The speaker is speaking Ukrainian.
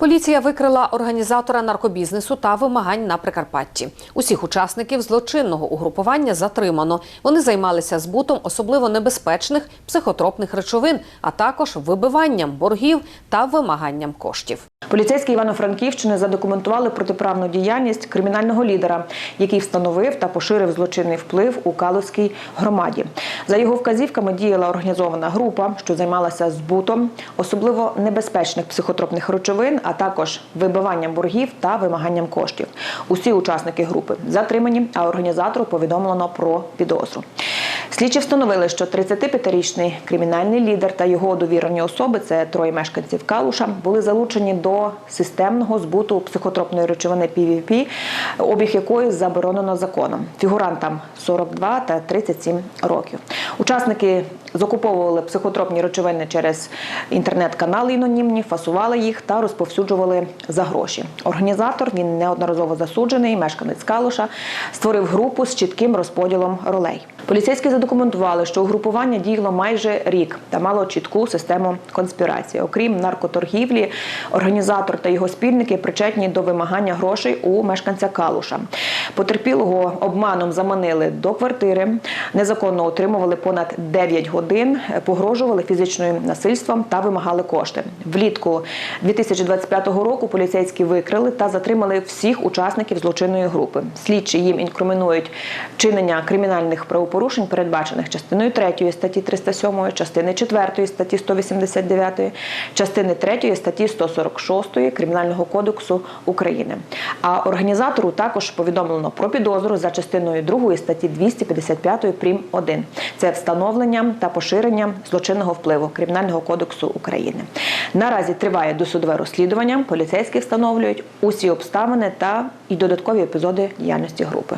Поліція викрила організатора наркобізнесу та вимагань на Прикарпатті. Усіх учасників злочинного угрупування затримано. Вони займалися збутом особливо небезпечних психотропних речовин, а також вибиванням боргів та вимаганням коштів. Поліцейські Івано-Франківщини задокументували протиправну діяльність кримінального лідера, який встановив та поширив злочинний вплив у Калузькій громаді. За його вказівками діяла організована група, що займалася збутом особливо небезпечних психотропних речовин, а також вибиванням боргів та вимаганням коштів. Усі учасники групи затримані, а організатору повідомлено про підозру. Слідчі встановили, що 35-річний кримінальний лідер та його довірені особи, це троє мешканців Калуша, були залучені до системного збуту психотропної речовини PVP, обіг якої заборонено законом. Фігурантам 42 та 37 років. Учасники закуповували психотропні речовини через інтернет-канали анонімні, фасували їх та розповсюджували за гроші. Організатор він неодноразово засуджений, мешканець Калуша, створив групу з чітким розподілом ролей. Поліцейські задокументували, що угрупування діяло майже рік та мало чітку систему конспірації. Окрім наркоторгівлі, організатор та його спільники причетні до вимагання грошей у мешканця Калуша. Потерпілого обманом заманили до квартири, незаконно отримували понад 9 годин, погрожували фізичним насильством та вимагали кошти. Влітку 2025 року поліцейські викрили та затримали всіх учасників злочинної групи. Слідчі їм інкримінують чинення кримінальних правопорушень, передбачених частиною 3 статті 307, частини 4 статті 189, частини 3 статті 146 Кримінального кодексу України. А організатору також повідомлено про підозру за частиною 2 статті 255 прим. 1. Це встановлення та поширення злочинного впливу Кримінального кодексу України. Наразі триває досудове розслідування. Поліцейські встановлюють усі обставини та і додаткові епізоди діяльності групи.